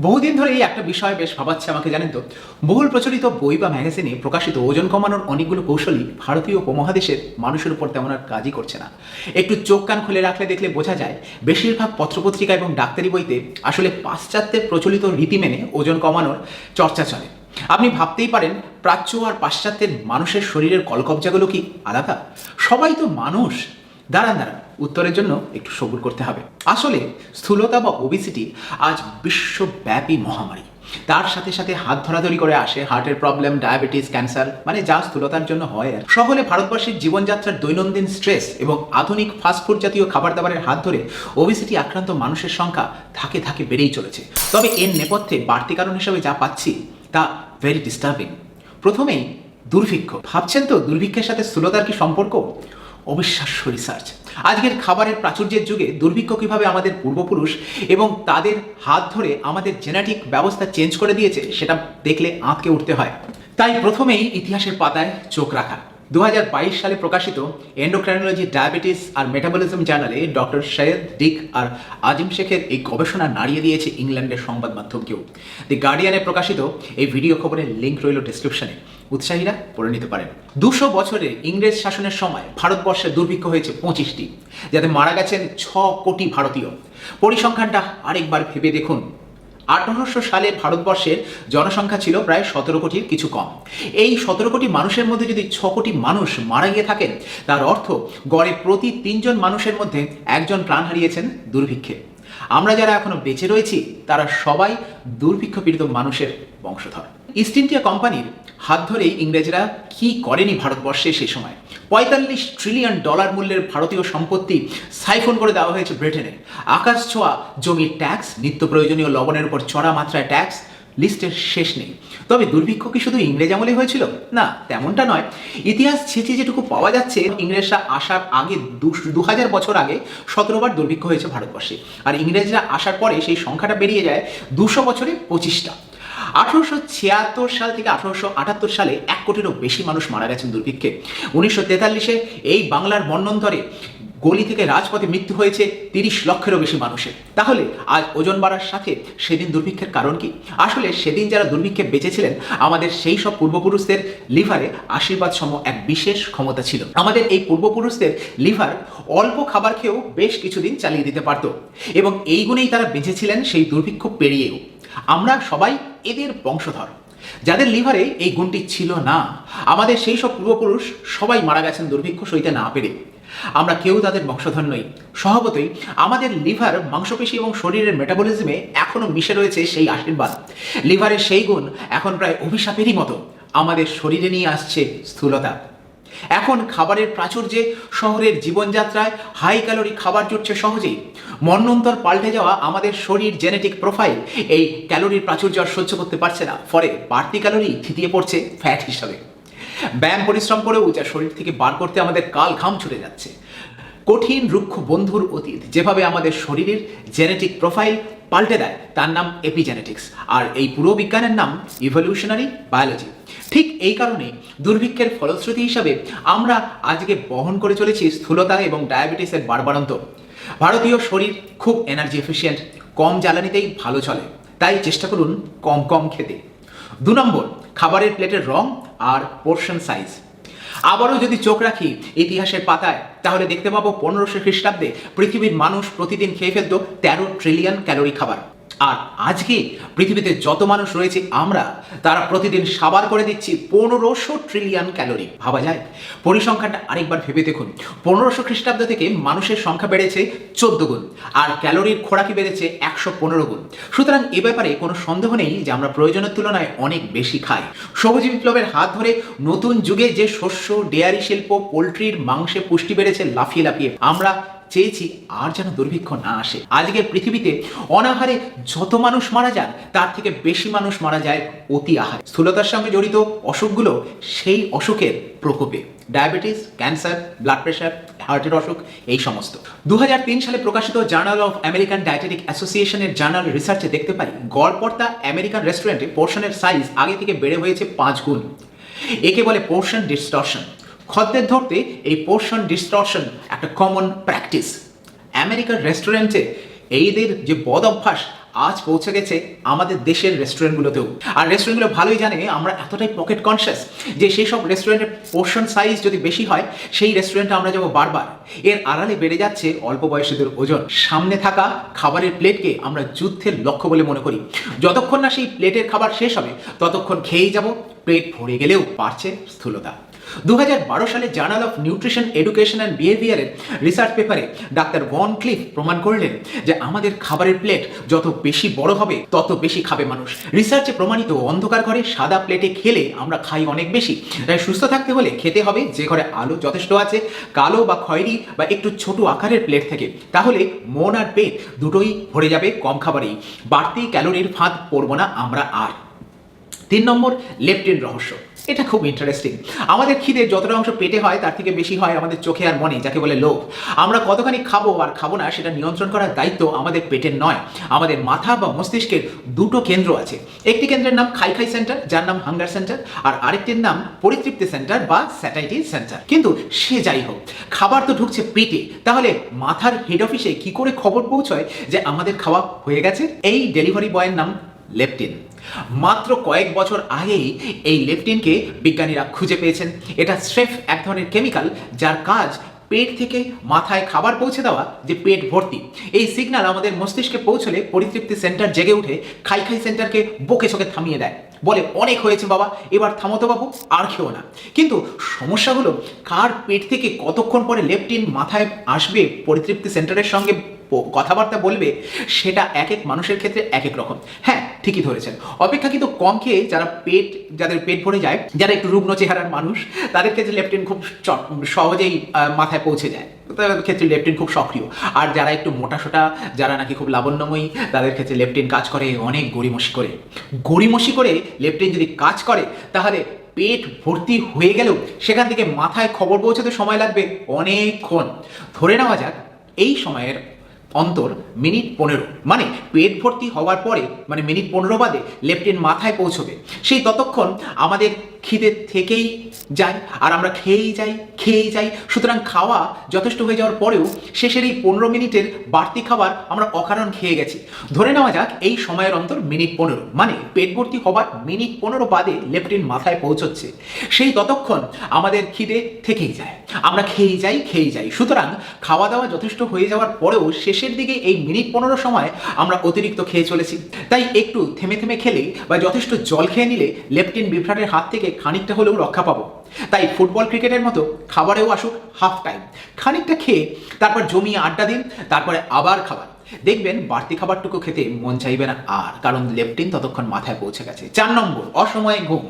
বহুদিন ধরে এই একটা বিষয় বেশ ভাবাচ্ছে আমাকে, জানেন তো? বহুল প্রচলিত বই বা ম্যাগাজিনে প্রকাশিত ওজন কমানোর অনেকগুলো কৌশলই ভারতীয় উপমহাদেশের মানুষের উপর তেমন আর কাজই করছে না। একটু চোখ কান খুলে রাখলে দেখলে বোঝা যায়, বেশিরভাগ পত্রপত্রিকা এবং ডাক্তারি বইতে আসলে পাশ্চাত্যের প্রচলিত রীতি মেনে ওজন কমানোর চর্চা চলে। আপনি ভাবতেই পারেন, প্রাচ্য আর পাশ্চাত্যের মানুষের শরীরের কলকবজাগুলো কি আলাদা? সবাই তো মানুষ। দাঁড়ান দাঁড়ান। উত্তরের জন্য একটু সবুর করতে হবে। আসলে স্থূলতা বা ওবিসিটি আজ বিশ্বব্যাপী মহামারী। তার সাথে সাথে হাত ধরাধরি করে আসে হার্টের প্রবলেম ডায়াবেটিস ক্যান্সার মানে যা স্থূলতার জন্য হয় আর। সকলে ভারতবর্ষের জীবনযাত্রার দৈনন্দিন স্ট্রেস এবং আধুনিক ফাস্টফুড জাতীয় খাবার দাবারের হাত ধরে ওবিসিটি আক্রান্ত মানুষের সংখ্যা থাকে থাকে বেড়েই চলেছে। তবে এর নেপথ্যে বাড়তি কারণ হিসেবে যা পাচ্ছি তা ভেরি ডিস্টার্বিং প্রথমেই দুর্ভিক্ষ। ভাবছেন তো দুর্ভিক্ষের সাথে স্থূলতার কি সম্পর্ক? অবিশ্বাস্য রিসার্চ আজকের খাবারের প্রাচুর্যের যুগে দুর্ভিক্ষ কীভাবে আমাদের পূর্বপুরুষ এবং তাদের হাত ধরে আমাদের জেনেটিক ব্যবস্থা চেঞ্জ করে দিয়েছে, সেটা দেখলে আঁতকে উঠতে হয়। তাই প্রথমেই ইতিহাসের পাতায় চোখ রাখা। দু হাজার বাইশ সালে প্রকাশিত এন্ডোক্রাইনোলজি ডায়াবেটিস আর মেটাবলিজম জার্নালে ডক্টর সৈয়দ ডিক আর আজিম শেখের এই গবেষণা নাড়িয়ে দিয়েছে ইংল্যান্ডের সংবাদ মাধ্যমকেও দি গার্ডিয়ানে প্রকাশিত এই ভিডিও খবরের লিঙ্ক রইল ডিসক্রিপশনে উৎসাহীরা পড়ে নিতে পারেন। দুশো বছরে ইংরেজ শাসনের সময় ভারতবর্ষে দুর্ভিক্ষ হয়েছে পঁচিশটি, যাতে মারা গেছেন ছ কোটি ভারতীয়। পরিসংখ্যানটা আরেকবার ভেবে দেখুন। আঠারোশো সালে ভারতবর্ষের জনসংখ্যা ছিল প্রায় সতেরো কোটির কিছু কম। এই সতেরো কোটি মানুষের মধ্যে যদি ছ কোটি মানুষ মারা গিয়ে থাকেন, তার অর্থ গড়ে প্রতি তিনজন মানুষের মধ্যে একজন প্রাণ হারিয়েছেন দুর্ভিক্ষে। আমরা যারা এখনও বেঁচে রয়েছি, তারা সবাই দুর্ভিক্ষ পীড়িত মানুষের বংশধর। ইস্ট ইন্ডিয়া কোম্পানির হাত ধরেই ইংরেজরা কি করেনি ভারতবর্ষে সেই সময়? পঁয়তাল্লিশ ট্রিলিয়ন ডলার মূল্যের ভারতীয় সম্পত্তি সাইফোন করে দেওয়া হয়েছে ব্রিটেনে আকাশ ছোঁয়া জমির ট্যাক্স নিত্য প্রয়োজনীয় লবণের উপর চড়া মাত্রায় ট্যাক্স লিস্টের শেষ নেই। তবে দুর্ভিক্ষ কি শুধু ইংরেজ আমলে হয়েছিল? না, তেমনটা নয়। ইতিহাস ছেঁচে যেটুকু পাওয়া যাচ্ছে, ইংরেজরা আসার আগে দু হাজার বছর আগে সতেরোবার দুর্ভিক্ষ হয়েছে ভারতবর্ষে। আর ইংরেজরা আসার পরে সেই সংখ্যাটা বেরিয়ে যায় দুশো বছরে পঁচিশটা। আঠারোশো ছিয়াত্তর সাল থেকে আঠারোশো আটাত্তর সালে এক কোটিরও বেশি মানুষ মারা গেছেন দুর্ভিক্ষে। উনিশশো তেতাল্লিশে এই বাংলার মন্নন্তরে গলি থেকে রাজপথে মৃত্যু হয়েছে তিরিশ লক্ষেরও বেশি মানুষের। তাহলে আজ ওজন বাড়ার সাথে সেদিন দুর্ভিক্ষের কারণ কি? আসলে সেদিন যারা দুর্ভিক্ষে বেঁচেছিলেন, আমাদের সেই সব পূর্বপুরুষদের লিভারে আশীর্বাদ সম এক বিশেষ ক্ষমতা ছিল। আমাদের এই পূর্বপুরুষদের লিভার অল্প খাবার খেয়েও বেশ কিছুদিন চালিয়ে দিতে পারত। এবং এই গুণেই তারা বেঁচেছিলেন সেই দুর্ভিক্ষ পেরিয়েও। আমরা সবাই এদের বংশধর। যাদের লিভারে এই গুণটি ছিল না, আমাদের সেই সব পূর্বপুরুষ সবাই মারা গেছেন দুর্ভিক্ষ সইতে না পেরে। আমরা কেউ তাদের বংশধর নই। স্বভাবতই আমাদের লিভার মাংসপেশি এবং শরীরের মেটাবলিজমে এখনও মিশে রয়েছে সেই আশীর্বাদ। লিভারের সেই গুণ এখন প্রায় অভিশাপেরই মতো। আমাদের শরীরে নিয়ে আসছে স্থূলতা। এখন খাবারের প্রাচুর্যে শহরের জীবনযাত্রায় হাই ক্যালোরি খাবার জুটছে সহজেই। মন্নন্তর পাল্টে যাওয়া আমাদের শরীর জেনেটিক প্রোফাইল এই ক্যালোরির প্রাচুর্য আর সহ্য করতে পারছে না, ফলে বাড়তি ক্যালোরি থিতিয়ে পড়ছে ফ্যাট হিসাবে। ব্যায়াম পরিশ্রম করেও যা শরীর থেকে বার করতে আমাদের কাল ঘাম ছুটে যাচ্ছে। কঠিন, রুক্ষ বন্ধুর অতীত যেভাবে আমাদের শরীরের জেনেটিক প্রোফাইল পাল্টে দেয়, তার নাম এপিজেনেটিক্স আর এই পুরো বিজ্ঞানের নাম ইভলিউশনারি বায়োলজি ঠিক এই কারণে দুর্ভিক্ষের ফলশ্রুতি হিসাবে আমরা আজকে বহন করে চলেছি স্থূলতা এবং ডায়াবেটিসের বাড়বাড়ন্ত। ভারতীয় শরীর খুব এনার্জি এফিসিয়েন্ট কম জ্বালানিতেই ভালো চলে। তাই চেষ্টা করুন কম কম খেতে। দু নম্বর, খাবারের প্লেটের রং আর পোর্শন সাইজ আবারও যদি চোখ রাখি ইতিহাসের পাতায়, তাহলে দেখতে পাবো পনেরোশো খ্রিস্টাব্দে পৃথিবীর মানুষ প্রতিদিন খেয়ে ফেলতো তেরো ট্রিলিয়ন ক্যালোরি খাবার। আর আজকে পৃথিবীতে যত মানুষ রয়েছে আমরা, তারা প্রতিদিন সাবার করে দিচ্ছি পনেরোশো ট্রিলিয়ন ক্যালোরি ভাবা যায়? পরিসংখ্যানটা আরেকবার ভেবে দেখুন। পনেরোশো খ্রিস্টাব্দ থেকে মানুষের সংখ্যা বেড়েছে চোদ্দ গুণ, আর ক্যালোরির খোরাকি বেড়েছে একশো পনেরো গুণ। সুতরাং এ ব্যাপারে কোনো সন্দেহ নেই যে আমরা প্রয়োজনের তুলনায় অনেক বেশি খাই। সবুজ বিপ্লবের হাত ধরে নতুন যুগে যে শস্য, ডেয়ারি শিল্প, পোলট্রির মাংসে পুষ্টি বেড়েছে লাফিয়ে লাফিয়ে। আমরা চেয়েছি আর যেন দুর্ভিক্ষ না আসে। আজকের পৃথিবীতে অনাহারে যত মানুষ মারা যান তার থেকে বেশি মানুষ মারা যায় অতি আহারে। স্থূলতার সঙ্গে জড়িত অসুখগুলো সেই অসুখের প্রকোপে। ডায়াবেটিস, ক্যান্সার, ব্লাড প্রেশার, হার্টের অসুখ, এই সমস্ত। দু হাজার তিন সালে প্রকাশিত জার্নাল অফ আমেরিকান ডায়েটেটিক অ্যাসোসিয়েশনের জার্নাল রিসার্চে দেখতে পাই গড়পর্তা আমেরিকান রেস্টুরেন্টে পোর্শনের সাইজ আগে থেকে বেড়ে হয়েছে পাঁচ গুণ। একে বলে পোর্শন ডিস্টর্শন। খদ্দের ধরতে এই পোর্শন ডিস্টর্শন একটা কমন প্র্যাকটিস আমেরিকার রেস্টুরেন্টে এইদের যে বদ অভ্যাস, আজ পৌঁছে গেছে আমাদের দেশের রেস্টুরেন্টগুলোতেও আর রেস্টুরেন্টগুলো ভালোই জানে, আমরা এতটাই পকেট কনসিয়াস যে সেই সব রেস্টুরেন্টের পোর্শন সাইজ যদি বেশি হয়, সেই রেস্টুরেন্টে আমরা যাব বারবার। এর আড়ালে বেড়ে যাচ্ছে অল্প বয়সীদের ওজন। সামনে থাকা খাবারের প্লেটকে আমরা যুদ্ধের লক্ষ্য বলে মনে করি। যতক্ষণ না সেই প্লেটের খাবার শেষ হবে, ততক্ষণ খেয়েই যাব প্লেট ভরে গেলেও পারছে স্থূলতা। দু হাজার বারো সালে journal of nutrition education and বিহেভিয়ারের research পেপারে ডাক্তার ওয়ান ক্লিফ প্রমাণ করলেন যে আমাদের খাবারের প্লেট যত বেশি বড় হবে, তত বেশি খাবে মানুষ। রিসার্চে প্রমাণিত অন্ধকার ঘরে সাদা প্লেটে খেলে আমরা খাই অনেক বেশি। তাই সুস্থ থাকতে হলে খেতে হবে যে ঘরে আলো যথেষ্ট আছে, কালো বা খয়েরি বা একটু ছোট আকারের প্লেট থেকে। তাহলে মন আর পেট দুটোই ভরে যাবে কম খাবারেই। বাড়তি ক্যালোরির ফাঁদ পড়ব না আমরা আর। তিন নম্বর লেপটিন রহস্য। এটা খুব ইন্টারেস্টিং আমাদের খিদে যতটা অংশ পেটে হয়, তার থেকে বেশি হয় আমাদের চোখে আর মনে, যাকে বলে লোভ। আমরা কতখানি খাব আর খাব না, সেটা নিয়ন্ত্রণ করার দায়িত্ব আমাদের পেটের নয়। আমাদের মাথা বা মস্তিষ্কের দুটো কেন্দ্র আছে। একটি কেন্দ্রের নাম খাই খাই সেন্টার, যার নাম হাঙ্গার সেন্টার, আর আরেকটির নাম পরিতৃপ্তি সেন্টার বা স্যাটাইটি সেন্টার। কিন্তু সে যাই হোক, খাবার তো ঢুকছে পেটে। তাহলে মাথার হেড অফিসে কি করে খবর পৌঁছয় যে আমাদের খাওয়া হয়ে গেছে? এই ডেলিভারি বয়ের নাম লেপটিন। মাত্র কয়েক বছর আগেই এই লেপটিনকে বিজ্ঞানীরা খুঁজে পেয়েছেন। এটা স্রেফ এক ধরনের কেমিক্যাল যার কাজ পেট থেকে মাথায় খাবার পৌঁছে দেওয়া, যে পেট ভর্তি। এই সিগন্যাল আমাদের মস্তিষ্কে পৌঁছলে পরিতৃপ্তি সেন্টার জেগে উঠে খাই খাই সেন্টারকে বকে চোখে থামিয়ে দেয়। বলে অনেক হয়েছে বাবা, এবার থামতো বাবু, আর খেও না। কিন্তু সমস্যা হলো, কার পেট থেকে কতক্ষণ পরে লেপটিন মাথায় আসবে, পরিতৃপ্তি সেন্টারের সঙ্গে কথাবার্তা বলবে, সেটা এক এক মানুষের ক্ষেত্রে এক এক রকম। হ্যাঁ ঠিকই ধরেছেন। অপেক্ষাকৃত কম খেয়ে যারা পেট, যাদের পেট ভরে যায়, যারা একটু রুগ্ন চেহারার মানুষ, তাদের ক্ষেত্রে লেপটিন খুব সহজেই মাথায় পৌঁছে যায়। তাদের ক্ষেত্রে লেপটিন খুব সক্রিয়। আর যারা একটু মোটাসোটা, যারা নাকি খুব লাবণ্যময়ী, তাদের ক্ষেত্রে লেপটিন কাজ করে অনেক গড়িমসি করে। গড়িমসি করে লেপটিন যদি কাজ করে, তাহলে পেট ভর্তি হয়ে গেলেও সেখান থেকে মাথায় খবর পৌঁছাতে সময় লাগবে অনেকক্ষণ। ধরে নেওয়া যাক, এই সময়ের অন্তর মিনিট পনেরো। মানে পেট ভর্তি হওয়ার পরে মানে মিনিট পনেরো বাদে লেপটিন মাথায় পৌঁছবে। সেই ততক্ষণ আমাদের খিদে থেকেই যায় আর আমরা খেয়েই যাই খেয়েই যাই। সুতরাং খাওয়া যথেষ্ট হয়ে যাওয়ার পরেও শেষের এই পনেরো মিনিটের বাড়তি খাবার আমরা অকারণ খেয়ে গেছি। ধরে নেওয়া যাক এই সময়ের অন্তর মিনিট পনেরো। মানে পেট ভর্তি হবার মিনিট পনেরো বাদে লেপটিন মাথায় পৌঁছচ্ছে। সেই ততক্ষণ আমাদের খিদে থেকেই যায়। আমরা খেয়েই যাই খেয়েই যাই। সুতরাং খাওয়া দাওয়া যথেষ্ট হয়ে যাওয়ার পরেও শেষের দিকে এই মিনিট পনেরো সময় আমরা অতিরিক্ত খেয়ে চলেছি। তাই একটু থেমে থেমে খেলে বা যথেষ্ট জল খেয়ে নিলে লেপটিন বিভ্রাটের হাত থেকে খানিকটা হলেও রক্ষা পাবো। তাই ফুটবল ক্রিকেটের মতো খাবারেও আসুক হাফ টাইম। খানিকটা খেয়ে তারপর জমিয়ে আড্ডা দিন, তারপরে আবার খাবার। দেখবেন বাড়তি খাবারটুকু খেতে মন চাইবে না। আর কারণ লেপটিন ততক্ষণ মাথায় পৌঁছে গেছে। চার নম্বর, অসময়ে ঘুম।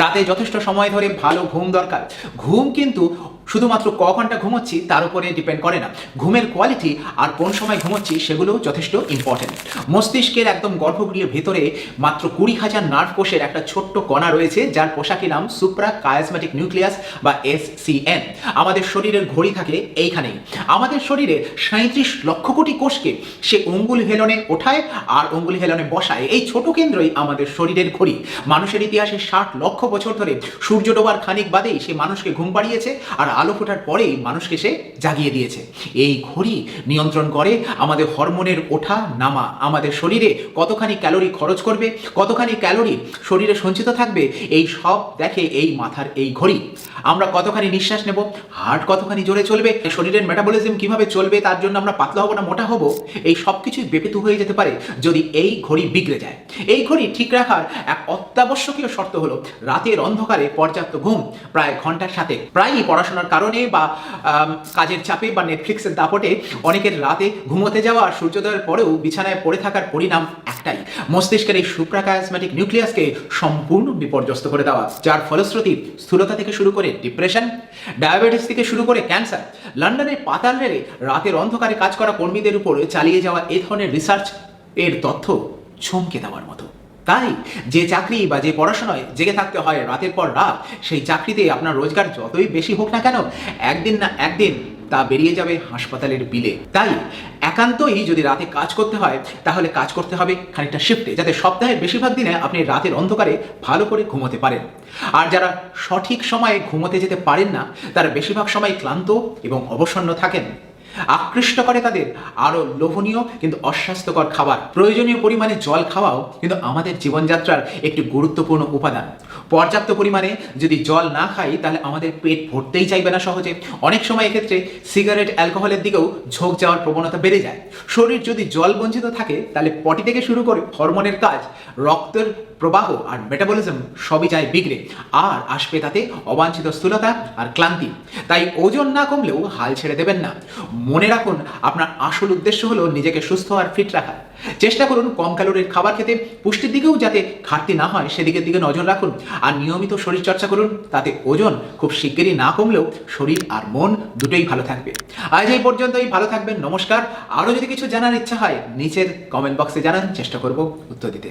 রাতে যথেষ্ট সময় ধরে ভালো ঘুম দরকার। ঘুম কিন্তু শুধুমাত্র ক ঘণ্টা ঘুমোচ্ছি, তার উপরে ডিপেন্ড করে না। ঘুমের কোয়ালিটি আর কোন সময় ঘুমোচ্ছি সেগুলো যথেষ্ট ইম্পর্টেন্ট মস্তিষ্কের একদম গর্ভগৃহের ভেতরে মাত্র কুড়ি হাজার নার্ভ কোষের একটা ছোট্ট কণা রয়েছে, যার পোশাকি নাম সুপ্রা কায়াসমেটিক নিউক্লিয়াস বা এসসিএন আমাদের শরীরের ঘড়ি থাকে এইখানেই। আমাদের শরীরে সাঁত্রিশ লক্ষ কোটি কোষকে সে অঙ্গুল হেলনে ওঠায় আর অঙ্গুল হেলনে বসায়। এই ছোট কেন্দ্রই আমাদের শরীরের ঘড়ি। মানুষের ইতিহাসে ষাট লক্ষ বছর ধরে সূর্য ডোবার খানিক বাদেই সে মানুষকে ঘুম পাড়িয়েছে আর আলো ফোটার পরেই মানুষকে সে জাগিয়ে দিয়েছে। এই ঘড়ি নিয়ন্ত্রণ করে আমাদের হরমোনের ওঠা নামা। আমাদের শরীরে কতখানি ক্যালোরি খরচ করবে, কতখানি ক্যালোরি শরীরে সঞ্চিত থাকবে, এই সব দেখে এই মাথার এই ঘড়ি। আমরা কতখানি নিঃশ্বাস নেব, হার্ট কতখানি জোরে চলবে, শরীরের মেটাবলিজম কীভাবে চলবে, তার জন্য আমরা পাতলা হব না, মোটা হব, এই সব কিছুই বেপেতু হয়ে যেতে পারে যদি এই ঘড়ি বিগড়ে যায়। এই ঘড়ি ঠিক রাখার এক অত্যাবশ্যকীয় শর্ত হলো, রাতের অন্ধকারে পর্যাপ্ত ঘুম, প্রায় ঘণ্টার সাথে। প্রায়ই পড়াশোনার কারণে বা কাজের চাপে বা নেটফ্লিক্সের দাপটে অনেকের রাতে ঘুমোতে যাওয়া আর সূর্যোদয়ের পরেও বিছানায় পড়ে থাকার পরিণাম একটাই। মস্তিষ্কের এই সুপ্রাকায়াসমেটিক নিউক্লিয়াসকে সম্পূর্ণ বিপর্যস্ত করে দেওয়া, যার ফলশ্রুতি স্থূলতা থেকে শুরু করে ডিপ্রেশন, ডায়াবেটিস থেকে শুরু করে ক্যান্সার লন্ডনের পাতাল রেলে রাতের অন্ধকারে কাজ করা কর্মীদের উপর চালিয়ে যাওয়া এ ধরনের রিসার্চ এর তথ্য চমকে দেওয়ার মতো। তাই যে চাকরি বা যে পড়াশোনায় জেগে থাকতে হয় রাতের পর রাত, সেই চাকরিতে আপনার রোজগার যতই বেশি হোক না কেন, একদিন না একদিন তা বেরিয়ে যাবে হাসপাতালের বিলে। তাই একান্তই যদি রাতে কাজ করতে হয়, তাহলে কাজ করতে হবে খানিকটা শিফটে যাতে সপ্তাহের বেশিরভাগ দিনে আপনি রাতের অন্ধকারে ভালো করে ঘুমোতে পারেন। আর যারা সঠিক সময়ে ঘুমোতে যেতে পারেন না, তারা বেশিরভাগ সময় ক্লান্ত এবং অবসন্ন থাকেন। আকৃষ্ট করে তাদের। আরও লোভনীয় কিন্তু অস্বাস্থ্যকর খাবার। প্রয়োজনীয় পরিমাণে জল খাওয়াও কিন্তু আমাদের জীবনযাত্রার একটি গুরুত্বপূর্ণ উপাদান। পর্যাপ্ত পরিমাণে যদি জল না খাই, তাহলে আমাদের পেট ভরতেই চাইবে না সহজে। অনেক সময় এক্ষেত্রে সিগারেট, অ্যালকোহলের দিকেও ঝোঁক যাওয়ার প্রবণতা বেড়ে যায়। শরীর যদি জল বঞ্চিত থাকে, তাহলে পটি থেকে শুরু করে হরমোনের কাজ, রক্তের প্রবাহ আর মেটাবলিজম সবই যায় বিগড়ে। আর আসবে তাতে অবাঞ্ছিত স্থূলতা আর ক্লান্তি। তাই ওজন না কমলেও হাল ছেড়ে দেবেন না। মনে রাখুন, আপনার আসল উদ্দেশ্য হলো নিজেকে সুস্থ আর ফিট রাখা। চেষ্টা করুন কম ক্যালোরির খাবার খেতে, পুষ্টির দিকেও যাতে ঘাটতি না হয়, সেদিকের দিকে নজর রাখুন। আর নিয়মিত শরীরচর্চা করুন, তাতে ওজন খুব শিগগিরই না কমলেও শরীর আর মন দুটোই ভালো থাকবে। আজ এই পর্যন্তই, ভালো থাকবেন, নমস্কার। আরও যদি কিছু জানার ইচ্ছা হয়, নিচের কমেন্ট বক্সে জানান, চেষ্টা করব উত্তর দিতে।